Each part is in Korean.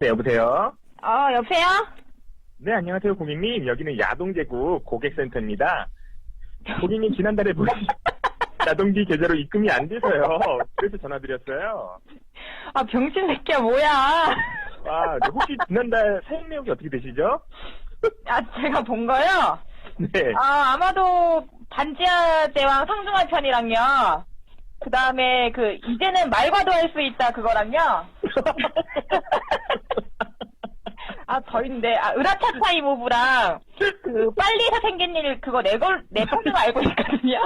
네, 여보세요? 어, 여보세요? 네, 안녕하세요, 고객님. 여기는 야동제국 고객센터입니다. 고객님, 지난달에 보신 야동기 계좌로 입금이 안 돼서요. 그래서 전화드렸어요. 아, 병신 새끼야, 뭐야. 아, 네, 혹시 지난달 사용 내역이 어떻게 되시죠? 아, 제가 본 거요? 네. 아, 아마도 반지하 제왕 상중하 편이랑요. 그 다음에 그, 이제는 말과도 할 수 있다, 그거랑요. 아, 더 있는데. 아, 으라차 차 이모부랑, 그, 빨리서 생긴 일, 그거 내 걸, 내 평생 알고 있거든요.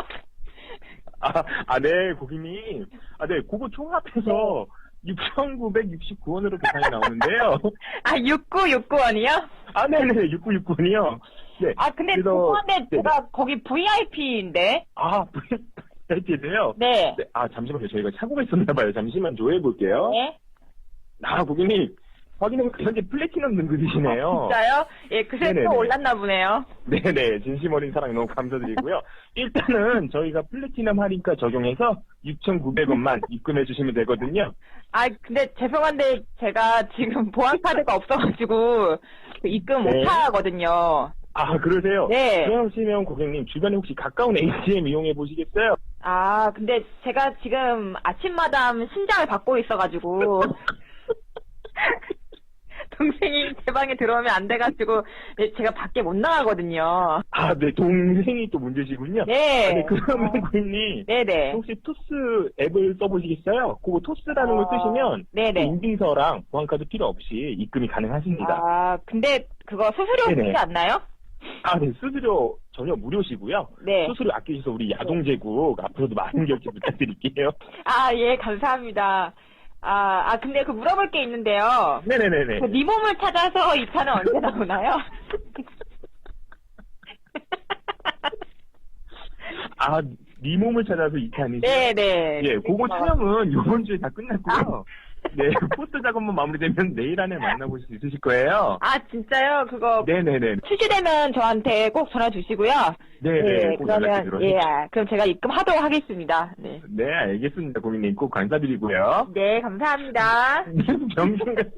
아, 아, 네, 고객님. 아, 네, 그거 총합해서 6,969원으로 계산이 나오는데요. 아, 6969원이요? 아, 네네, 6969원이요. 네. 아, 근데 죄송한데, 네, 제가 거기 VIP인데? 아, VIP세요? 네. 네, 아, 잠시만요. 저희가 착오가 있었나봐요. 잠시만 조회해볼게요. 네. 아, 고객님. 확인해보니까 현재 플래티넘 등급이시네요. 진짜요? 예, 그새 네네네. 또 올랐나 보네요. 네네. 진심 어린 사랑 너무 감사드리고요. 일단은 저희가 플래티넘 할인가 적용해서 6,900원만 입금해 주시면 되거든요. 아, 근데 죄송한데 제가 지금 보안카드가 없어가지고 그 입금 네. 못하거든요. 아, 그러세요? 네. 그러시면 고객님, 주변에 혹시 가까운 ATM 이용해 보시겠어요? 아, 근데 제가 지금 아침마다 신장을 받고 있어가지고 방에 들어오면 안 돼가지고 네, 제가 밖에 못 나가거든요. 아, 네. 동생이 또 문제시군요. 네. 아, 네, 그러면 고객님. 네네. 혹시 토스 앱을 써보시겠어요? 그거 토스라는 걸 어, 쓰시면 네네. 인증서랑 보안카드 필요 없이 입금이 가능하십니다. 아, 근데 그거 수수료 네네. 들지 않나요? 아, 네, 수수료 전혀 무료시고요. 네. 수수료 아끼셔서 우리 야동 제국 앞으로도 많은 결제 부탁드릴게요. 아, 예, 감사합니다. 아, 아, 근데 그 물어볼 게 있는데요. 네네네네. 그네 몸을 찾아서 2탄은 언제 나오나요? 아, 네 몸을 찾아서 이탄이죠 네네. 예, 그거 촬영은 이번 주에 다 끝났고요. 네, 포스트 작업만 마무리되면 내일 안에 만나보실 수 있으실 거예요. 아, 진짜요? 그거 네네네. 출시되면 저한테 꼭 전화 주시고요. 네네. 꼭 연락해 그러면. 예, 아, 그럼 제가 입금하도록 하겠습니다. 네. 네, 알겠습니다. 고객님 꼭 감사드리고요. 네, 감사합니다. 병신 같은.